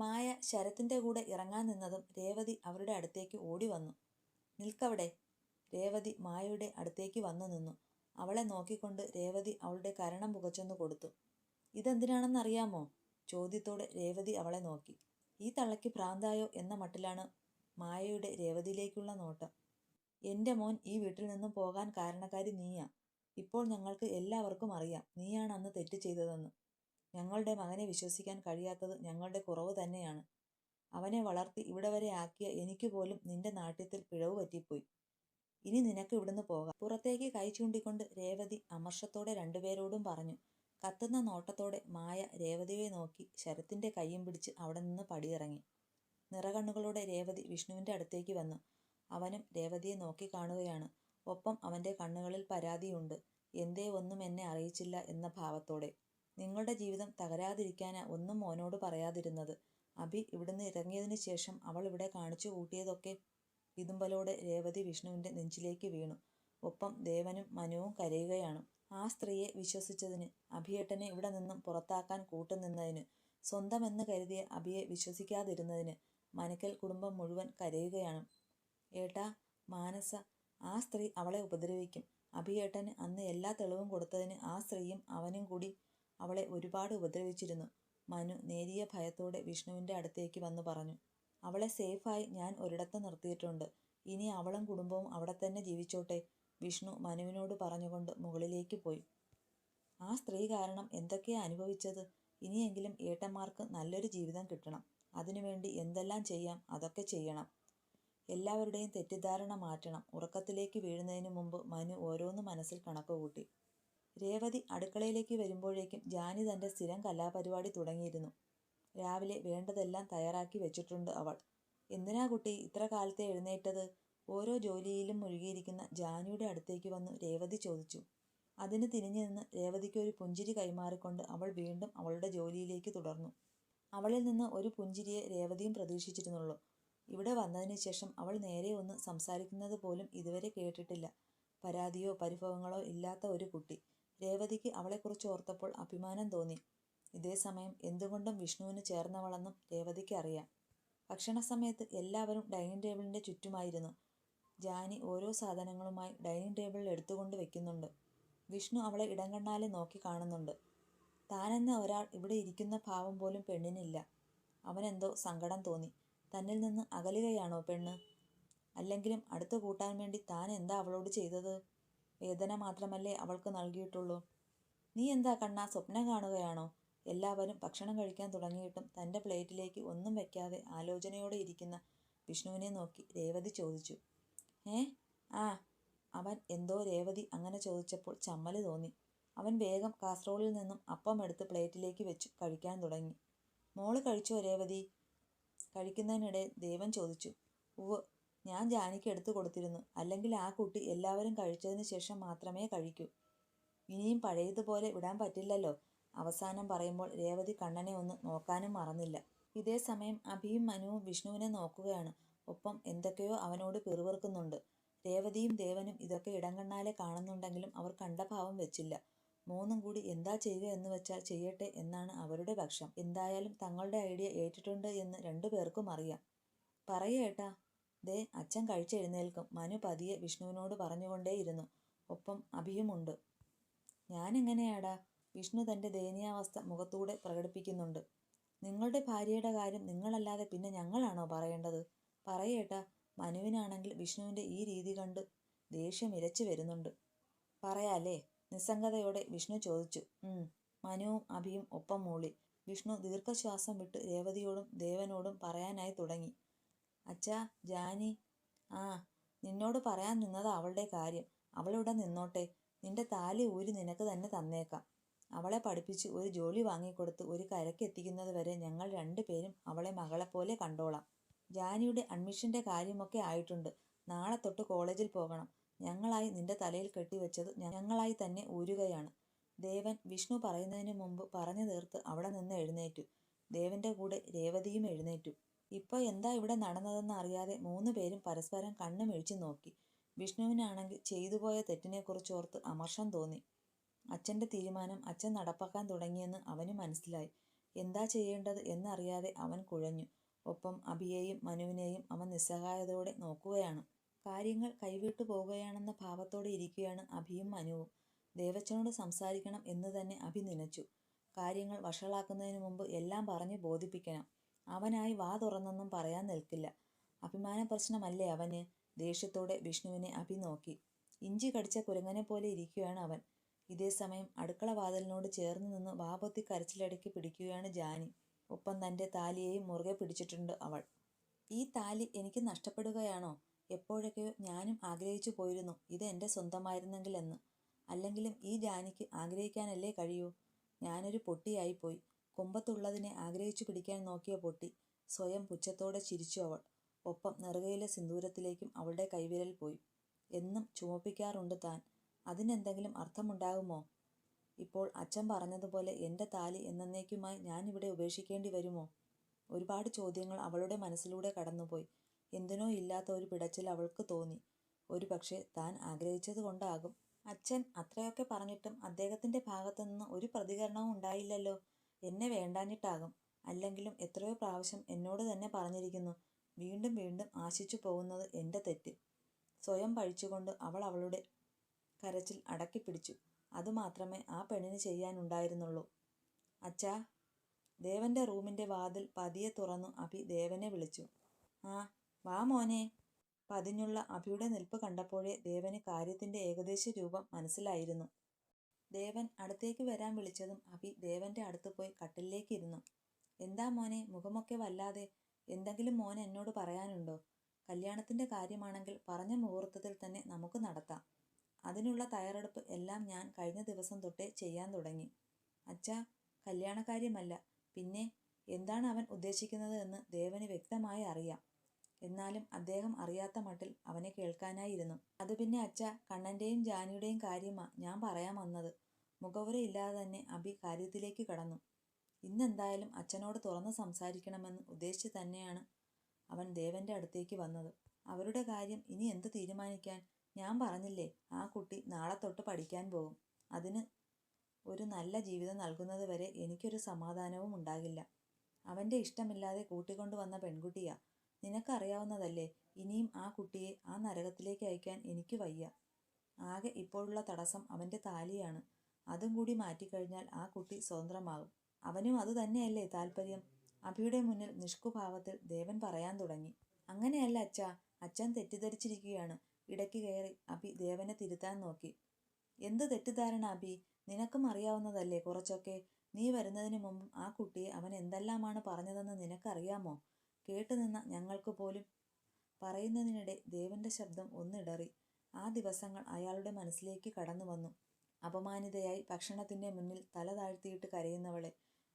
മായ ശരത്തിന്റെ കൂടെ ഇറങ്ങാൻ നിന്നതും രേവതി അവരുടെ അടുത്തേക്ക് ഓടി വന്നു നിൽക്കവിടെ. രേവതി മായയുടെ അടുത്തേക്ക് വന്നു നിന്നു. അവളെ നോക്കിക്കൊണ്ട് രേവതി അവളുടെ കരണം പുകച്ചൊന്നു കൊടുത്തു. ഇതെന്തിനാണെന്നറിയാമോ? ചോദ്യത്തോടെ രേവതി അവളെ നോക്കി. ഈ തള്ളയ്ക്ക് ഭ്രാന്തായോ എന്ന മട്ടിലാണ് മായയുടെ രേവതിയിലേക്കുള്ള നോട്ടം. എന്റെ മോൻ ഈ വീട്ടിൽ നിന്നും പോകാൻ കാരണക്കാരി നീയാ. ഇപ്പോൾ ഞങ്ങൾക്ക് എല്ലാവർക്കും അറിയാം നീയാണ് അന്ന് തെറ്റ് ചെയ്തതെന്ന്. ഞങ്ങളുടെ മകനെ വിശ്വസിക്കാൻ കഴിയാത്തത് ഞങ്ങളുടെ കുറവ് തന്നെയാണ്. അവനെ വളർത്തി ഇവിടെ വരെ ആക്കിയ എനിക്ക് പോലും നിന്റെ നാട്യത്തിൽ പിഴവ് പറ്റിപ്പോയി. ഇനി നിനക്ക് ഇവിടുന്ന് പോകാം. പുറത്തേക്ക് കൈ ചൂണ്ടിക്കൊണ്ട് രേവതി അമർഷത്തോടെ രണ്ടുപേരോടും പറഞ്ഞു. കത്തുന്ന നോട്ടത്തോടെ മായ രേവതിയെ നോക്കി ശരത്തിന്റെ കൈയും പിടിച്ച് അവിടെ നിന്ന് പടിയിറങ്ങി. നിറകണ്ണുകളോടെ രേവതി വിഷ്ണുവിന്റെ അടുത്തേക്ക് വന്നു. അവനും രേവതിയെ നോക്കി കാണുകയാണ്. ഒപ്പം അവന്റെ കണ്ണുകളിൽ പരാതിയുണ്ട്. എന്തേ ഒന്നും എന്നെ അറിയിച്ചില്ല എന്ന ഭാവത്തോടെ. നിങ്ങളുടെ ജീവിതം തകരാതിരിക്കാനാ ഒന്നും മോനോട് പറയാതിരുന്നത്. അഭി ഇവിടുന്ന് ഇറങ്ങിയതിന് ശേഷം അവൾ ഇവിടെ കാണിച്ചു കൂട്ടിയതൊക്കെ വിതുമ്പലോടെ രേവതി വിഷ്ണുവിന്റെ നെഞ്ചിലേക്ക് വീണു. ഒപ്പം ദേവനും മനുവും കരയുകയാണ്. ആ സ്ത്രീയെ വിശ്വസിച്ചതിന് അഭിയേട്ടനെ ഇവിടെ നിന്നും പുറത്താക്കാൻ കൂട്ടുനിന്നതിന് സ്വന്തമെന്ന് കരുതിയ അഭിയെ വിശ്വസിക്കാതിരുന്നതിന് മനക്കൽ കുടുംബം മുഴുവൻ കരയുകയാണ്. ഏട്ടാ മാനസ ആ സ്ത്രീ അവളെ ഉപദ്രവിക്കും. അഭിയേട്ടന് അന്ന് എല്ലാ തെളിവും കൊടുത്തതിന് ആ സ്ത്രീയും അവനും കൂടി അവളെ ഒരുപാട് ഉപദ്രവിച്ചിരുന്നു. മനു നേരിയ ഭയത്തോടെ വിഷ്ണുവിന്റെ അടുത്തേക്ക് വന്നു പറഞ്ഞു അവളെ സേഫായി ഞാൻ ഒരിടത്ത് നിർത്തിയിട്ടുണ്ട്. ഇനി അവളും കുടുംബവും അവിടെ തന്നെ ജീവിച്ചോട്ടെ വിഷ്ണു മനുവിനോട് പറഞ്ഞുകൊണ്ട് മുകളിലേക്ക് പോയി. ആ സ്ത്രീ കാരണം എന്തൊക്കെയാ അനുഭവിച്ചത്? ഇനിയെങ്കിലും ഏട്ടന്മാർക്ക് നല്ലൊരു ജീവിതം കിട്ടണം. അതിനുവേണ്ടി എന്തെല്ലാം ചെയ്യാം? അതൊക്കെ ചെയ്യണം. എല്ലാവരുടെയും തെറ്റിദ്ധാരണ മാറ്റണം. ഉറക്കത്തിലേക്ക് വീഴുന്നതിന് മുമ്പ് മനു ഓരോന്ന് മനസ്സിൽ കണക്കുകൂട്ടി. രേവതി അടുക്കളയിലേക്ക് വരുമ്പോഴേക്കും ജാനി തന്റെ സ്ഥിരം കലാപരിപാടി തുടങ്ങിയിരുന്നു. രാവിലെ വേണ്ടതെല്ലാം തയ്യാറാക്കി വെച്ചിട്ടുണ്ട് അവൾ. എന്തിനാ കുട്ടി ഇത്ര കാലത്തെ എഴുന്നേറ്റത്? ഓരോ ജോലിയിലും മുഴുകിയിരിക്കുന്ന ജാനിയുടെ അടുത്തേക്ക് വന്നു രേവതി ചോദിച്ചു. അതിന് തിരിഞ്ഞു നിന്ന് രേവതിക്ക് ഒരു പുഞ്ചിരി കൈമാറിക്കൊണ്ട് അവൾ വീണ്ടും അവളുടെ ജോലിയിലേക്ക് തുടർന്നു. അവളിൽ നിന്ന് ഒരു പുഞ്ചിരിയെ രേവതിയും പ്രതീക്ഷിച്ചിരുന്നുള്ളൂ. ഇവിടെ വന്നതിന് ശേഷം അവൾ നേരെ ഒന്ന് സംസാരിക്കുന്നത് പോലും ഇതുവരെ കേട്ടിട്ടില്ല. പരാതിയോ പരിഭവങ്ങളോ ഇല്ലാത്ത ഒരു കുട്ടി. രേവതിക്ക് അവളെക്കുറിച്ച് ഓർത്തപ്പോൾ അഭിമാനം തോന്നി. ഇതേ സമയം എന്തുകൊണ്ടും വിഷ്ണുവിന് ചേർന്നവളെന്നും രേവതിക്ക് അറിയാം. ഭക്ഷണ സമയത്ത് എല്ലാവരും ഡൈനിങ് ടേബിളിന്റെ ചുറ്റുമായിരുന്നു. ജാനി ഓരോ സാധനങ്ങളുമായി ഡൈനിങ് ടേബിളിൽ എടുത്തുകൊണ്ട് വെക്കുന്നുണ്ട്. വിഷ്ണു അവളെ ഇടം കണ്ണാലെ നോക്കി കാണുന്നുണ്ട്. താനെന്ന ഒരാൾ ഇവിടെ ഇരിക്കുന്ന ഭാവം പോലും പെണ്ണിനില്ല. അവനെന്തോ സങ്കടം തോന്നി. തന്നിൽ നിന്ന് അകലുകയാണോ പെണ്ണ്? അല്ലെങ്കിലും അടുത്ത് കൂട്ടാൻ വേണ്ടി താൻ എന്താ അവളോട് ചെയ്തത്? വേദന മാത്രമല്ലേ അവൾക്ക് നൽകിയിട്ടുള്ളൂ. നീ എന്താ കണ്ണാ സ്വപ്നം കാണുകയാണോ? എല്ലാവരും ഭക്ഷണം കഴിക്കാൻ തുടങ്ങിയിട്ടും തന്റെ പ്ലേറ്റിലേക്ക് ഒന്നും വെക്കാതെ ആലോചനയോടെ ഇരിക്കുന്ന വിഷ്ണുവിനെ നോക്കി രേവതി ചോദിച്ചു. ഏ? ആ അവൻ എന്തോ രേവതി അങ്ങനെ ചോദിച്ചപ്പോൾ ചമ്മൽ തോന്നി. അവൻ വേഗം കാസറോളിൽ നിന്നും അപ്പം എടുത്ത് പ്ലേറ്റിലേക്ക് വെച്ച് കഴിക്കാൻ തുടങ്ങി. മോൾ കഴിച്ചോ രേവതി? കഴിക്കുന്നതിനിടെ ദേവൻ ചോദിച്ചു. ഉവ് ഞാൻ ജാനിക്ക് എടുത്തു കൊടുത്തിരുന്നു. അല്ലെങ്കിൽ ആ കുട്ടി എല്ലാവരും കഴിച്ചതിന് ശേഷം മാത്രമേ കഴിക്കൂ. ഇനിയും പഴയതുപോലെ വിടാൻ പറ്റില്ലല്ലോ. അവസാനം പറയുമ്പോൾ രേവതി കണ്ണനെ ഒന്ന് നോക്കാനും മറന്നില്ല. ഇതേ സമയം അഭിയും മനുവും വിഷ്ണുവിനെ നോക്കുകയാണ്. ഒപ്പം എന്തൊക്കെയോ അവനോട് പിറുവിറുക്കുന്നുണ്ട് രേവതിയും ദേവനും ഇതൊക്കെ ഇടങ്കണ്ണാലെ കാണുന്നുണ്ടെങ്കിലും അവർ കണ്ട ഭാവം വെച്ചില്ല. മൂന്നും കൂടി എന്താ ചെയ്യുക എന്ന് വെച്ചാൽ ചെയ്യട്ടെ എന്നാണ് അവരുടെ പക്ഷം. എന്തായാലും തങ്ങളുടെ ഐഡിയ ഏറ്റിട്ടുണ്ട് എന്ന് രണ്ടു പേർക്കും അറിയാം പറയേട്ടാ ദേ അച്ഛൻ കഴിച്ചെഴുന്നേൽക്കും. മനു പതിയെ വിഷ്ണുവിനോട് പറഞ്ഞുകൊണ്ടേയിരുന്നു. ഒപ്പം അഭിയുമുണ്ട്. ഞാനെങ്ങനെയാടാ? വിഷ്ണു തന്റെ ദയനീയാവസ്ഥ മുഖത്തൂടെ പ്രകടിപ്പിക്കുന്നുണ്ട്. നിങ്ങളുടെ ഭാര്യയുടെ കാര്യം നിങ്ങളല്ലാതെ പിന്നെ ഞങ്ങളാണോ പറയേണ്ടത്? പറയേട്ടാ മനുവിനാണെങ്കിൽ വിഷ്ണുവിന്റെ ഈ രീതി കണ്ട് ദേഷ്യം ഇരച്ചു വരുന്നുണ്ട്. പറയാലേ നിസ്സംഗതയോടെ വിഷ്ണു ചോദിച്ചു. മനുവും അഭിയും ഒപ്പം മൂളി. വിഷ്ണു ദീർഘശ്വാസം വിട്ട് രേവതിയോടും ദേവനോടും പറയാനായി തുടങ്ങി. അച്ഛാ ജാനി. ആ നിന്നോട് പറയാൻ നിന്നത് അവളുടെ കാര്യം. അവളിവിടെ നിന്നോട്ടെ. നിന്റെ താലി ഊരി നിനക്ക് തന്നെ തന്നേക്കാം. അവളെ പഠിപ്പിച്ച് ഒരു ജോലി വാങ്ങിക്കൊടുത്ത് ഒരു കരക്കെത്തിക്കുന്നത് വരെ ഞങ്ങൾ രണ്ടുപേരും അവളെ മകളെപ്പോലെ കണ്ടോളാം. ജാനിയുടെ അഡ്മിഷന്റെ കാര്യമൊക്കെ ആയിട്ടുണ്ട്. നാളെ തൊട്ട് കോളേജിൽ പോകണം. ഞങ്ങളായി നിന്റെ തലയിൽ കെട്ടിവെച്ചത് ഞങ്ങളായി തന്നെ ഊരുകയാണ്. ദേവൻ വിഷ്ണു പറയുന്നതിന് മുമ്പ് പറഞ്ഞു തീർത്ത് അവിടെ നിന്ന് എഴുന്നേറ്റു. ദേവന്റെ കൂടെ രേവതിയും എഴുന്നേറ്റു. ഇപ്പൊ എന്താ ഇവിടെ നടന്നതെന്ന് അറിയാതെ മൂന്ന് പേരും പരസ്പരം കണ്ണു ഇഴിച്ചു നോക്കി വിഷ്ണുവിനാണെങ്കിൽ ചെയ്തുപോയ തെറ്റിനെക്കുറിച്ച് ഓർത്ത് അമർഷം തോന്നി അച്ഛന്റെ തീരുമാനം അച്ഛൻ നടപ്പാക്കാൻ തുടങ്ങിയെന്ന് അവന് മനസ്സിലായി എന്താ ചെയ്യേണ്ടത് എന്നറിയാതെ അവൻ കുഴഞ്ഞു. ഒപ്പം അഭിയെയും മനുവിനെയും അവൻ നിസ്സഹായതയോടെ നോക്കുകയാണ്. കാര്യങ്ങൾ കൈവിട്ടു പോവുകയാണെന്ന ഭാവത്തോടെ ഇരിക്കുകയാണ് അഭിയും മനുവും. ദേവച്ചനോട് സംസാരിക്കണം എന്ന് തന്നെ അഭി നനച്ചു. കാര്യങ്ങൾ വഷളാക്കുന്നതിന് മുമ്പ് എല്ലാം പറഞ്ഞു ബോധിപ്പിക്കണം. അവനായി വാ തുറന്നൊന്നും പറയാൻ നിൽക്കില്ല. അഭിമാന പ്രശ്നമല്ലേ അവന്? ദേഷ്യത്തോടെ വിഷ്ണുവിനെ അഭി നോക്കി. ഇഞ്ചി കടിച്ച കുരങ്ങനെ പോലെ ഇരിക്കുകയാണ് അവൻ. ഇതേ സമയം അടുക്കള വാതിലിനോട് ചേർന്ന് നിന്ന് വാപൊത്തി കരച്ചിലടക്കി പിടിക്കുകയാണ് ജാനി. ഒപ്പം തന്റെ താലിയെയും മുറുകെ പിടിച്ചിട്ടുണ്ട് അവൾ. ഈ താലി എനിക്ക് നഷ്ടപ്പെടുകയാണോ? എപ്പോഴൊക്കെയോ ഞാനും ആഗ്രഹിച്ചു പോയിരുന്നു ഇത് എന്റെ സ്വന്തമായിരുന്നെങ്കിൽ എന്ന്. അല്ലെങ്കിലും ഈ ജാനിക്ക് ആഗ്രഹിക്കാനല്ലേ കഴിയൂ. ഞാനൊരു പൊട്ടിയായിപ്പോയി. കൊമ്പത്തുള്ളതിനെ ആഗ്രഹിച്ചു പിടിക്കാൻ നോക്കിയ പൊട്ടി. സ്വയം പുച്ഛത്തോടെ ചിരിച്ചു അവൾ. ഒപ്പം നെറുകയിലെ സിന്ദൂരത്തിലേക്കും അവളുടെ കൈവിരൽ പോയി. എന്നും ചുമപ്പിക്കാറുണ്ട് താൻ. അതിനെന്തെങ്കിലും അർത്ഥമുണ്ടാകുമോ? ഇപ്പോൾ അച്ഛൻ പറഞ്ഞതുപോലെ എന്റെ താലി എന്നെന്നേക്കുമായി ഞാനിവിടെ ഉപേക്ഷിക്കേണ്ടി വരുമോ? ഒരുപാട് ചോദ്യങ്ങൾ അവളുടെ മനസ്സിലൂടെ കടന്നുപോയി. എന്തിനോ ഇല്ലാത്ത ഒരു പിടച്ചിൽ അവൾക്ക് തോന്നി. ഒരു പക്ഷേ താൻ ആഗ്രഹിച്ചത് കൊണ്ടാകും അച്ഛൻ അത്രയൊക്കെ പറഞ്ഞിട്ടും അദ്ദേഹത്തിന്റെ ഭാഗത്തുനിന്ന് ഒരു പ്രതികരണവും ഉണ്ടായില്ലല്ലോ. എന്നെ വേണ്ടാഞ്ഞിട്ടാകും. അല്ലെങ്കിലും എത്രയോ പ്രാവശ്യം എന്നോട് തന്നെ പറഞ്ഞിരിക്കുന്നു. വീണ്ടും വീണ്ടും ആശിച്ചു പോകുന്നത് എന്റെ തെറ്റ്. സ്വയം പഴിച്ചുകൊണ്ട് അവൾ അവളുടെ കരച്ചിൽ അടക്കിപ്പിടിച്ചു. അതുമാത്രമേ ആ പെണ്ണിന് ചെയ്യാനുണ്ടായിരുന്നുള്ളൂ. അച്ഛാ. ദേവന്റെ റൂമിന്റെ വാതിൽ പതിയെ തുറന്നു അഭി ദേവനെ വിളിച്ചു. ആ വാ മോനെ പതിഞ്ഞുള്ള അഭിയുടെ നിൽപ്പ് കണ്ടപ്പോഴേ ദേവന് കാര്യത്തിന്റെ ഏകദേശ രൂപം മനസ്സിലായിരുന്നു. ദേവൻ അടുത്തേക്ക് വരാൻ വിളിച്ചതും അഭി ദേവന്റെ അടുത്ത് പോയി കട്ടിലിലേക്ക് ഇരുന്നു. എന്താ മോനെ മുഖമൊക്കെ വല്ലാതെ? എന്തെങ്കിലും മോൻ എന്നോട് പറയാനുണ്ടോ? കല്യാണത്തിന്റെ കാര്യമാണെങ്കിൽ പറഞ്ഞ മുഹൂർത്തത്തിൽ തന്നെ നമുക്ക് നടത്താം. അതിനുള്ള തയ്യാറെടുപ്പ് എല്ലാം ഞാൻ കഴിഞ്ഞ ദിവസം തൊട്ടേ ചെയ്യാൻ തുടങ്ങി. അച്ഛാ കല്യാണകാര്യമല്ല പിന്നെ? എന്താണ് അവൻ ഉദ്ദേശിക്കുന്നത് എന്ന് ദേവന് വ്യക്തമായി അറിയാം. എന്നാലും അദ്ദേഹം അറിയാത്ത മട്ടിൽ അവനെ കേൾക്കാനായിരുന്നു. അത് പിന്നെ അച്ഛ കണ്ണന്റെയും ജാനിയുടെയും കാര്യമാ ഞാൻ പറയാൻ വന്നത്. മുഖവുരയില്ലാതെ തന്നെ അബി കാര്യത്തിലേക്ക് കടന്നു. ഇന്നെന്തായാലും അച്ഛനോട് തുറന്ന് സംസാരിക്കണമെന്ന് ഉദ്ദേശിച്ച് തന്നെയാണ് അവൻ ദേവന്റെ അടുത്തേക്ക് വന്നത്. അവരുടെ കാര്യം ഇനി എന്ത് തീരുമാനിക്കാൻ? ഞാൻ പറഞ്ഞില്ലേ ആ കുട്ടി നാളെ തൊട്ട് പഠിക്കാൻ പോകും. അതിന് ഒരു നല്ല ജീവിതം നൽകുന്നത് വരെ എനിക്കൊരു സമാധാനവും ഉണ്ടാകില്ല. അവന്റെ ഇഷ്ടമില്ലാതെ കൂട്ടിക്കൊണ്ടുവന്ന പെൺകുട്ടിയാ. നിനക്ക് അറിയാവുന്നതല്ലേ ഇനിയും ആ കുട്ടിയെ ആ നരകത്തിലേക്ക് അയക്കാൻ എനിക്ക് വയ്യ. ആകെ ഇപ്പോഴുള്ള തടസ്സം അവന്റെ താലിയാണ്. അതും കൂടി മാറ്റിക്കഴിഞ്ഞാൽ ആ കുട്ടി സ്വതന്ത്രമാകും. അവനും അത് തന്നെയല്ലേ താല്പര്യം അഭിയുടെ മുന്നിൽ നിഷ്കുഭാവത്തിൽ ദേവൻ പറയാൻ തുടങ്ങി. അങ്ങനെയല്ല അച്ഛ അച്ഛൻ തെറ്റിദ്ധരിച്ചിരിക്കുകയാണ്. ഇടയ്ക്ക് കയറി അഭി ദേവനെ തിരുത്താൻ നോക്കി. എന്ത് തെറ്റിദ്ധാരണ അഭി? നിനക്കും അറിയാവുന്നതല്ലേ കുറച്ചൊക്കെ. നീ വരുന്നതിന് മുമ്പും ആ കുട്ടിയെ അവൻ എന്തെല്ലാമാണ് പറഞ്ഞതെന്ന് നിനക്കറിയാമോ? കേട്ടുനിന്ന ഞങ്ങൾക്ക് പോലും. പറയുന്നതിനിടെ ദേവന്റെ ശബ്ദം ഒന്നിടറി. ആ ദിവസങ്ങൾ അയാളുടെ മനസ്സിലേക്ക് കടന്നു വന്നു അപമാനിതയായി ഭക്ഷണത്തിന്റെ മുന്നിൽ തല താഴ്ത്തിയിട്ട് കരയുന്നവളെ.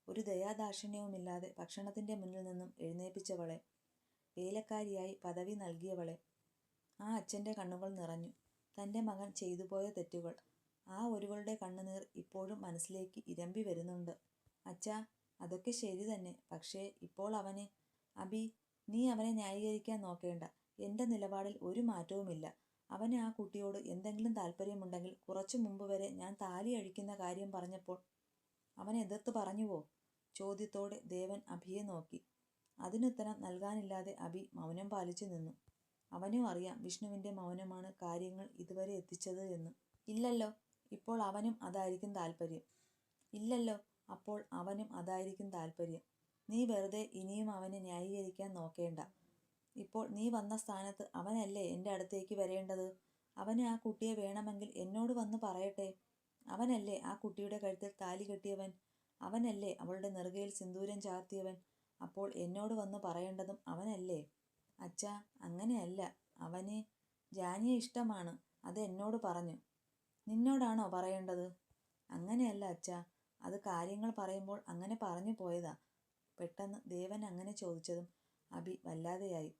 ഒരു ദയാദാക്ഷിണ്യവുമില്ലാതെ ഭക്ഷണത്തിന്റെ മുന്നിൽ നിന്നും എഴുന്നേൽപ്പിച്ചവളെ. വേലക്കാരിയായി പദവി നൽകിയവളെ. ആ അച്ഛന്റെ കണ്ണുകൾ നിറഞ്ഞു. തന്റെ മകൻ ചെയ്തുപോയ തെറ്റുകൾ. ആ ഒരുവളുടെ കണ്ണുനീർ ഇപ്പോഴും മനസ്സിലേക്ക് ഇരമ്പി വരുന്നുണ്ട്. അച്ഛാ അതൊക്കെ ശരി തന്നെ. പക്ഷേ ഇപ്പോൾ അവന്. അഭി നീ അവനെ ന്യായീകരിക്കാൻ നോക്കേണ്ട. എന്റെ നിലപാടിൽ ഒരു മാറ്റവുമില്ല. അവന് ആ കുട്ടിയോട് എന്തെങ്കിലും താല്പര്യമുണ്ടെങ്കിൽ കുറച്ചു മുമ്പ് വരെ ഞാൻ താലി അഴിക്കുന്ന കാര്യം പറഞ്ഞപ്പോൾ അവൻ എതിർത്ത് പറഞ്ഞുവോ? ചോദ്യത്തോടെ ദേവൻ അഭിയെ നോക്കി. അതിനുത്തരം നൽകാനില്ലാതെ അഭി മൗനം പാലിച്ചു നിന്നു. അവനും അറിയാം വിഷ്ണുവിന്റെ മൗനമാണ് കാര്യങ്ങൾ ഇതുവരെ എത്തിച്ചത് എന്ന്. ഇല്ലല്ലോ. ഇപ്പോൾ അവനും അതായിരിക്കും താല്പര്യം ഇല്ലല്ലോ. അപ്പോൾ അവനും അതായിരിക്കും താൽപര്യം. നീ വെറുതെ ഇനിയും അവനെ ന്യായീകരിക്കാൻ നോക്കേണ്ട. ഇപ്പോൾ നീ വന്ന സ്ഥാനത്ത് അവനല്ലേ എന്റെ അടുത്തേക്ക് വരേണ്ടത്. അവന് ആ കുട്ടിയെ വേണമെങ്കിൽ എന്നോട് വന്ന് പറയട്ടെ. അവനല്ലേ ആ കുട്ടിയുടെ കഴുത്തിൽ താലി കെട്ടിയവൻ. അവനല്ലേ അവളുടെ നെറുകയിൽ സിന്ദൂരം ചാർത്തിയവൻ. അപ്പോൾ എന്നോട് വന്ന് പറയേണ്ടതും അവനല്ലേ. അച്ഛാ അങ്ങനെയല്ല. അവന് ജാനിയെ ഇഷ്ടമാണ്. അത് എന്നോട് പറഞ്ഞു. നിന്നോടാണോ പറയേണ്ടത്? അങ്ങനെയല്ല അച്ഛാ. അത് കാര്യങ്ങൾ പറയുമ്പോൾ അങ്ങനെ പറഞ്ഞു പോയതാ. പെട്ടെന്ന് ദേവൻ അങ്ങനെ ചോദിച്ചതും അഭി വല്ലാതെയായി.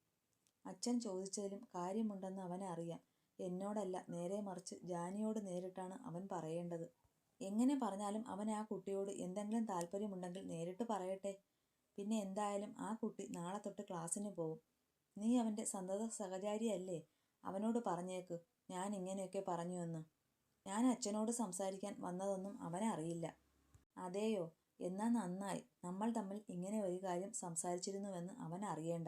അച്ഛൻ ചോദിച്ചതിലും കാര്യമുണ്ടെന്ന് അവന് അറിയാം. എന്നോടല്ല നേരെ മറിച്ച് ജാനിയോട് നേരിട്ടാണ് അവൻ പറയേണ്ടത്. എങ്ങനെ പറഞ്ഞാലും അവൻ ആ കുട്ടിയോട് എന്തെങ്കിലും താല്പര്യമുണ്ടെങ്കിൽ നേരിട്ട് പറയട്ടെ. പിന്നെ എന്തായാലും ആ കുട്ടി നാളെ തൊട്ട് ക്ലാസ്സിന് പോകും. നീ അവന്റെ സന്തത സഹചാരിയല്ലേ. അവനോട് പറഞ്ഞേക്ക് ഞാൻ ഇങ്ങനെയൊക്കെ പറഞ്ഞു എന്ന്. ഞാൻ അച്ഛനോട് സംസാരിക്കാൻ വന്നതൊന്നും അവനറിയില്ല. അതേയോ. എന്നാ നന്നായി. നമ്മൾ തമ്മിൽ ഇങ്ങനെ ഒരു കാര്യം സംസാരിച്ചിരുന്നുവെന്ന് അവൻ അറിയേണ്ട.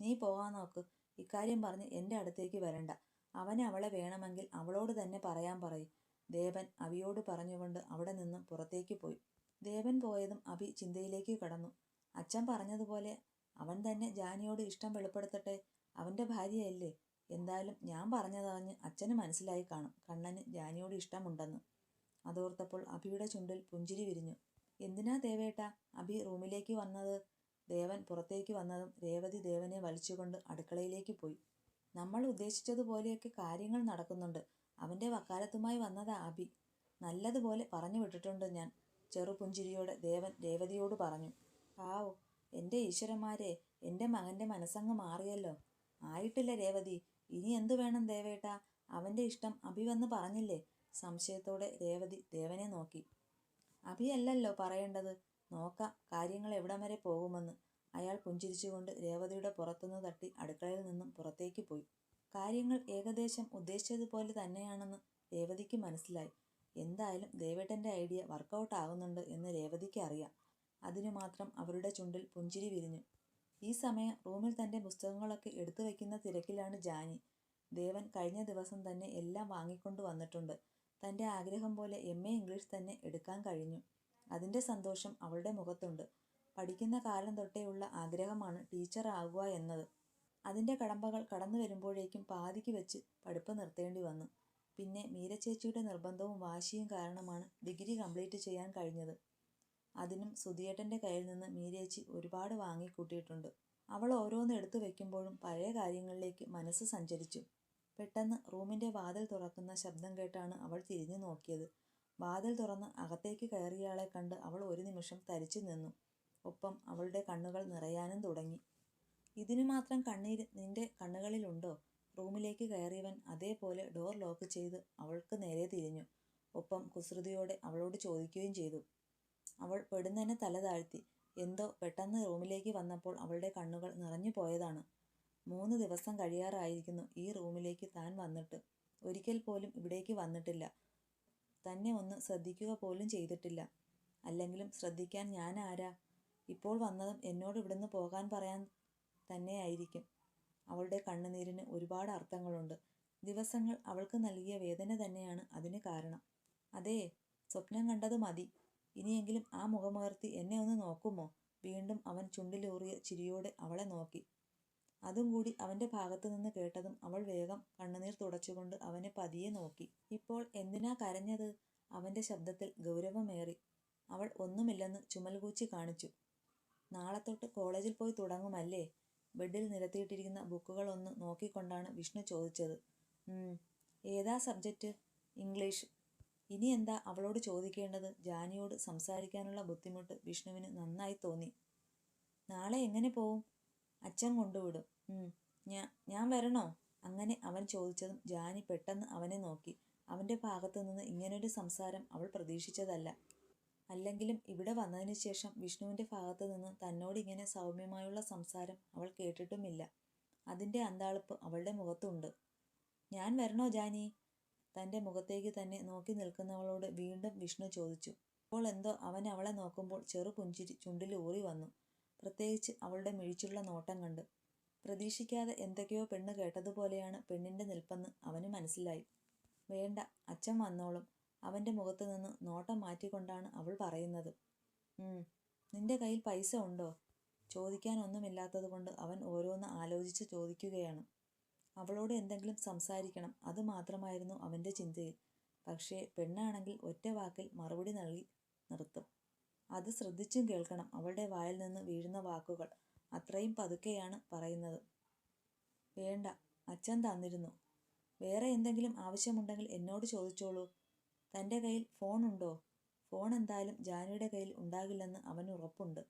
നീ പോകാൻ നോക്ക്. ഇക്കാര്യം പറഞ്ഞ് എന്റെ അടുത്തേക്ക് വരണ്ട. അവന് അവളെ വേണമെങ്കിൽ അവളോട് തന്നെ പറയാൻ പറയും. ദേവൻ അവിയോട് പറഞ്ഞുകൊണ്ട് അവിടെ നിന്നും പുറത്തേക്ക് പോയി. ദേവൻ പോയതും അഭി ചിന്തയിലേക്ക് കടന്നു. അച്ഛൻ പറഞ്ഞതുപോലെ അവൻ തന്നെ ജാനിയോട് ഇഷ്ടം വെളിപ്പെടുത്തട്ടെ. അവന്റെ ഭാര്യയല്ലേ. എന്തായാലും ഞാൻ പറഞ്ഞതറിഞ്ഞ് അച്ഛന് മനസ്സിലായി കാണും കണ്ണന് ജാനിയോട് ഇഷ്ടമുണ്ടെന്ന്. അതോർത്തപ്പോൾ അഭിയുടെ ചുണ്ടിൽ പുഞ്ചിരി വിരിഞ്ഞു. എന്തിനാ ദേവേട്ട? അഭി റൂമിലേക്ക് വന്നത്. ദേവൻ പുറത്തേക്ക് വന്നതും രേവതി ദേവനെ വലിച്ചുകൊണ്ട് അടുക്കളയിലേക്ക് പോയി. നമ്മൾ ഉദ്ദേശിച്ചതുപോലെയൊക്കെ കാര്യങ്ങൾ നടക്കുന്നുണ്ട്. അവന്റെ വക്കാലത്തുമായി വന്നതാ അഭി. നല്ലതുപോലെ പറഞ്ഞു വിട്ടിട്ടുണ്ട് ഞാൻ. ചെറുപുഞ്ചിരിയോടെ ദേവൻ രേവതിയോട് പറഞ്ഞു. ആവോ എന്റെ ഈശ്വരന്മാരെ എന്റെ മകന്റെ മനസ്സങ്ങ് മാറിയല്ലോ. ആയിട്ടില്ല രേവതി. ഇനി എന്തു വേണം ദേവേട്ട? അവന്റെ ഇഷ്ടം അഭി വന്ന് പറഞ്ഞില്ലേ? സംശയത്തോടെ രേവതി ദേവനെ നോക്കി. അഭിയല്ലല്ലോ പറയേണ്ടത്. നോക്കാം കാര്യങ്ങൾ എവിടം വരെ പോകുമെന്ന്. അയാൾ പുഞ്ചിരിച്ചുകൊണ്ട് രേവതിയുടെ പുറത്തുനിന്ന് തട്ടി അടുക്കളയിൽ നിന്നും പുറത്തേക്ക് പോയി. കാര്യങ്ങൾ ഏകദേശം ഉദ്ദേശിച്ചതുപോലെ തന്നെയാണെന്ന് രേവതിക്ക് മനസ്സിലായി. എന്തായാലും ദേവേട്ടന്റെ ഐഡിയ വർക്കൗട്ട് ആകുന്നുണ്ട് എന്ന് രേവതിക്ക് അറിയാം. അതിനു മാത്രം അവരുടെ ചുണ്ടിൽ പുഞ്ചിരി വിരിഞ്ഞു. ഈ സമയം റൂമിൽ തന്റെ പുസ്തകങ്ങളൊക്കെ എടുത്തു വയ്ക്കുന്ന തിരക്കിലാണ് ജാനി. ദേവൻ കഴിഞ്ഞ ദിവസം തന്നെ എല്ലാം വാങ്ങിക്കൊണ്ടു വന്നിട്ടുണ്ട്. തന്റെ ആഗ്രഹം പോലെ എം എ ഇംഗ്ലീഷ് തന്നെ എടുക്കാൻ കഴിഞ്ഞു. അതിന്റെ സന്തോഷം അവളുടെ മുഖത്തുണ്ട്. പഠിക്കുന്ന കാലം തൊട്ടേയുള്ള ആഗ്രഹമാണ് ടീച്ചർ ആകുക എന്നത്. അതിന്റെ കടമ്പകൾ കടന്നു വരുമ്പോഴേക്കും പാതിക്ക് വെച്ച് പഠിപ്പ് നിർത്തേണ്ടി വന്നു. പിന്നെ മീരച്ചേച്ചിയുടെ നിർബന്ധവും വാശിയും കാരണമാണ് ഡിഗ്രി കംപ്ലീറ്റ് ചെയ്യാൻ കഴിഞ്ഞത്. അതിനും സുധിയേട്ടന്റെ കയ്യിൽ നിന്ന് മീരേച്ചി ഒരുപാട് വാങ്ങിക്കൂട്ടിയിട്ടുണ്ട്. അവൾ ഓരോന്ന് എടുത്തു വയ്ക്കുമ്പോഴും പഴയ കാര്യങ്ങളിലേക്ക് മനസ്സ് സഞ്ചരിച്ചു. പെട്ടെന്ന് റൂമിന്റെ വാതിൽ തുറക്കുന്ന ശബ്ദം കേട്ടാണ് അവൾ തിരിഞ്ഞു നോക്കിയത്. വാതിൽ തുറന്ന് അകത്തേക്ക് കയറിയയാളെ കണ്ട് അവൾ ഒരു നിമിഷം തരിച്ചു നിന്നു. ഒപ്പം അവളുടെ കണ്ണുകൾ നിറയാനും തുടങ്ങി. ഇതിനു മാത്രം കണ്ണീര് നിന്റെ കണ്ണുകളിലുണ്ടോ? റൂമിലേക്ക് കയറിയവൻ അതേപോലെ ഡോർ ലോക്ക് ചെയ്ത് അവൾക്ക് നേരെ തിരിഞ്ഞു. ഒപ്പം കുസൃതിയോടെ അവളോട് ചോദിക്കുകയും ചെയ്തു. അവൾ പെടുന്നതിനെ തല താഴ്ത്തി. എന്തോ പെട്ടെന്ന് റൂമിലേക്ക് വന്നപ്പോൾ അവളുടെ കണ്ണുകൾ നിറഞ്ഞു പോയതാണ്. മൂന്ന് ദിവസം കഴിയാറായിരിക്കുന്നു ഈ റൂമിലേക്ക് താൻ വന്നിട്ട്. ഒരിക്കൽ പോലും ഇവിടേക്ക് വന്നിട്ടില്ല. തന്നെ ഒന്ന് ശ്രദ്ധിക്കുക പോലും ചെയ്തിട്ടില്ല. അല്ലെങ്കിലും ശ്രദ്ധിക്കാൻ ഞാൻ ആരാ? ഇപ്പോൾ വന്നതും എന്നോട് ഇവിടുന്ന് പോകാൻ പറയാൻ തന്നെയായിരിക്കും. അവളുടെ കണ്ണുനീരിന് ഒരുപാട് അർത്ഥങ്ങളുണ്ട്. ദിവസങ്ങൾ അവൾക്ക് നൽകിയ വേദന തന്നെയാണ് അതിന് കാരണം. അതേ സ്വപ്നം കണ്ടത് മതി. ഇനിയെങ്കിലും ആ മുഖമുയർത്തി എന്നെ ഒന്ന് നോക്കുമോ? വീണ്ടും അവൻ ചുണ്ടിലൂറിയ ചിരിയോടെ അവളെ നോക്കി. അതും കൂടി അവന്റെ ഭാഗത്തു നിന്ന് കേട്ടതും അവൾ വേഗം കണ്ണുനീർ തുടച്ചുകൊണ്ട് അവനെ പതിയെ നോക്കി. ഇപ്പോൾ എന്തിനാ കരഞ്ഞത്? അവന്റെ ശബ്ദത്തിൽ ഗൗരവമേറി. അവൾ ഒന്നുമില്ലെന്ന് ചുമൽകൂച്ചി കാണിച്ചു. നാളെ തൊട്ട് കോളേജിൽ പോയി തുടങ്ങുമല്ലേ? ബെഡിൽ നിരത്തിയിട്ടിരിക്കുന്ന ബുക്കുകളൊന്ന് നോക്കിക്കൊണ്ടാണ് വിഷ്ണു ചോദിച്ചത്. ഏതാ സബ്ജക്റ്റ് ഇംഗ്ലീഷ്. ഇനി എന്താ അവളോട് ചോദിക്കേണ്ടത്? ജാനിയോട് സംസാരിക്കാനുള്ള ബുദ്ധിമുട്ട് വിഷ്ണുവിന് നന്നായി തോന്നി. നാളെ എങ്ങനെ പോവും? അച്ഛൻ കൊണ്ടുവിടും. ഞാൻ ഞാൻ വരണോ? അങ്ങനെ അവൻ ചോദിച്ചതും ജാനി പെട്ടെന്ന് അവനെ നോക്കി. അവന്റെ ഭാഗത്തു നിന്ന് ഇങ്ങനൊരു സംസാരം അവൾ പ്രതീക്ഷിച്ചതല്ല. അല്ലെങ്കിലും ഇവിടെ വന്നതിന് ശേഷം വിഷ്ണുവിന്റെ ഭാഗത്തു നിന്ന് തന്നോട് ഇങ്ങനെ സൗമ്യമായുള്ള സംസാരം അവൾ കേട്ടിട്ടുമില്ല. അതിന്റെ അന്താളിപ്പ് അവളുടെ മുഖത്തുണ്ട്. ഞാൻ വരണോ ജാനി? തന്റെ മുഖത്തേക്ക് തന്നെ നോക്കി നിൽക്കുന്നവളോട് വീണ്ടും വിഷ്ണു ചോദിച്ചു. അപ്പോൾ എന്തോ അവൻ അവളെ നോക്കുമ്പോൾ ചെറു പുഞ്ചിരി ചുണ്ടിൽ ഊറി വന്നു. പ്രത്യേകിച്ച് അവളുടെ മിഴിച്ചുള്ള നോട്ടം കണ്ട്. പ്രതീക്ഷിക്കാതെ എന്തൊക്കെയോ പെണ്ണ് കേട്ടതുപോലെയാണ് പെണ്ണിന്റെ നിൽപ്പെന്ന് അവന് മനസ്സിലായി. വേണ്ട അച്ഛൻ വന്നോളും. അവന്റെ മുഖത്തു നിന്ന് നോട്ടം മാറ്റിക്കൊണ്ടാണ് അവൾ പറയുന്നത്. നിന്റെ കയ്യിൽ പൈസ ഉണ്ടോ? ചോദിക്കാനൊന്നുമില്ലാത്തത് കൊണ്ട് അവൻ ഓരോന്ന് ആലോചിച്ച് ചോദിക്കുകയാണ്. അവളോട് എന്തെങ്കിലും സംസാരിക്കണം അത് മാത്രമായിരുന്നു അവന്റെ ചിന്തയിൽ. പക്ഷേ പെണ്ണാണെങ്കിൽ ഒറ്റ വാക്കിൽ മറുപടി നൽകി നിർത്തും. അത് ശ്രദ്ധിച്ചും കേൾക്കണം. അവളുടെ വായിൽ നിന്ന് വീഴുന്ന വാക്കുകൾ. അത്രയും പതുക്കെയാണ് പറയുന്നത്. വേണ്ട അച്ഛൻ തന്നിരുന്നു. വേറെ എന്തെങ്കിലും ആവശ്യമുണ്ടെങ്കിൽ എന്നോട് ചോദിച്ചോളൂ. തന്റെ കയ്യിൽ ഫോൺ ഉണ്ടോ? ഫോൺ എന്തായാലും ജാനുവിയുടെ കയ്യിൽ ഉണ്ടാകില്ലെന്ന് അവന് ഉറപ്പുണ്ട്.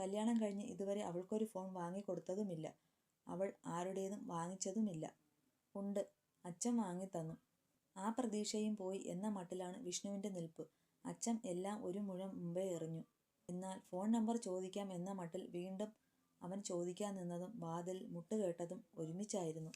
കല്യാണം കഴിഞ്ഞ് ഇതുവരെ അവൾക്കൊരു ഫോൺ വാങ്ങിക്കൊടുത്തതുമില്ല. അവൾ ആരുടേതും വാങ്ങിച്ചതുമില്ല. ഉണ്ട് അച്ഛൻ വാങ്ങിത്തന്നു. ആ പ്രതീക്ഷയും പോയി എന്ന മട്ടിലാണ് വിഷ്ണുവിന്റെ നിൽപ്പ്. അച്ഛൻ എല്ലാം ഒരു മുഴം മുമ്പേ എറിഞ്ഞു. എന്നാൽ ഫോൺ നമ്പർ ചോദിക്കാം എന്ന മട്ടിൽ വീണ്ടും അവൻ ചോദിക്കാൻ നിന്നതും വാതിൽ മുട്ടുകേട്ടതും ഒരുമിച്ചായിരുന്നു.